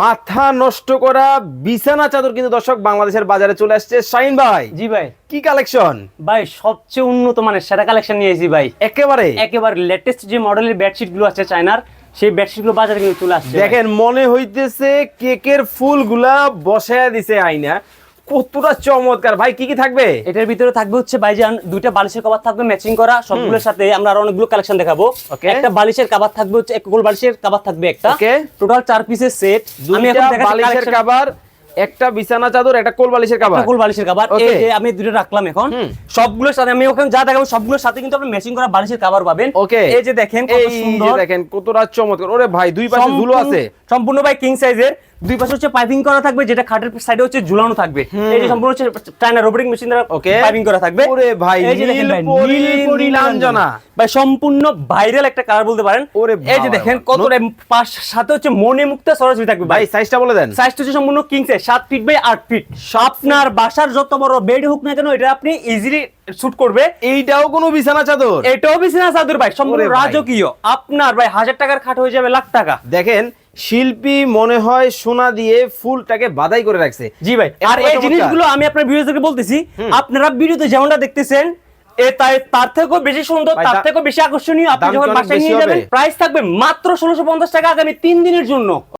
মাথা নষ্ট করা বিছানা চাদর কিন্তু দর্শক বাংলাদেশের বাজারে চলে আসছে। শাইন ভাই জি ভাই। কি কালেকশন ভাই সবচেয়ে উন্নত মানের সেরা কালেকশন নিয়ে নিয়েছি ভাই। একেবারে? একেবারে লেটেস্ট যে মডেলের বেডশিটগুলো আছে চায়নার সেই বেডশিটগুলো বাজারে কিন্তু চলে আসছে দেখেন মনে হইতেছে কেকের ফুলগুলা বসায় দিছে আইনা কতটা চমৎকার। ভাই কি কি থাকবে? এটার ভিতরে থাকবে হচ্ছে ভাইজান দুইটা বালিশের কভার থাকবে ম্যাচিং করা সবগুলোর সাথে আমরা আরও অনেকগুলো কালেকশন দেখাবো। একটা বালিশের কভার থাকবে হচ্ছে এক গোল বালিশের কভার থাকবে একটা. টোটাল চার পিসের সেট আমি এখন বালিশের কাবার একটা বিছানা চাদর একটা কোল বালিশের কাবার একটা গোল বালিশের কভার. এই যে আমি দুটো রাখলাম এখন। সবগুলোর সাথে আমি ওখানে যা দেখাবো সবগুলোর সাথে কিন্তু আপনি ম্যাচিং করা বালিশের কভার পাবেন। ওকে এই যে দেখেন কত সুন্দর। দেখেন কতটা চমৎকার। ওরে ভাই দুই পাশে ঝুলো আছে। সম্পূর্ণ ভাই কিং সাইজের দুই পাশে হচ্ছে পাইপিং করা থাকবে যেটা খাটের সাইডে হচ্ছে ঝুলানো থাকবে। এই যে সম্পূর্ণ হচ্ছে চায়না রোবোটিক মেশিন দ্বারা Okay. পাইপিং করা থাকবে। ওরে ভাই, দেখেন ভাই, নীলপরি নীলপরি ভাই সম্পূর্ণ ভাইরাল একটা কালার বলতে পারেন। ওরে এই যে দেখেন কত পাশ সাথে হচ্ছে মনে মুক্তা সরাসরি থাকবে ভাই। সাইজটা বলে দেন। সাইজটা হচ্ছে সম্পূর্ণ কিং সাইজ সাত ফিট বাই আট ফিট আপনার বাসার যত বড় বেড হোক না কেন এটা আপনি ইজিলি শুট করবে। এইটাও কোনো বিছানা চাদর? এটাও বিছানা চাদর ভাই সম্পূর্ণ রাজকীয়। আপনার ভাই হাজার টাকার খাট হয়ে যাবে লাখ টাকা। দেখেন শিল্পী মনে হয় সোনা দিয়ে ফুলটাকে বাদাই করে রাখছে। জি ভাই আর এই জিনিসগুলো আমি আপনার ভিডিওতে বলতেছি আপনারা ভিডিওতে যেমনটা দেখতেছেন তার থেকেও বেশি সুন্দর তার থেকেও বেশি আকর্ষণীয়। আপনি যখন বাসায় নিয়ে যাবেন প্রাইস থাকবে মাত্র ষোলোশো পঞ্চাশ টাকা আগামী তিন দিনের জন্য।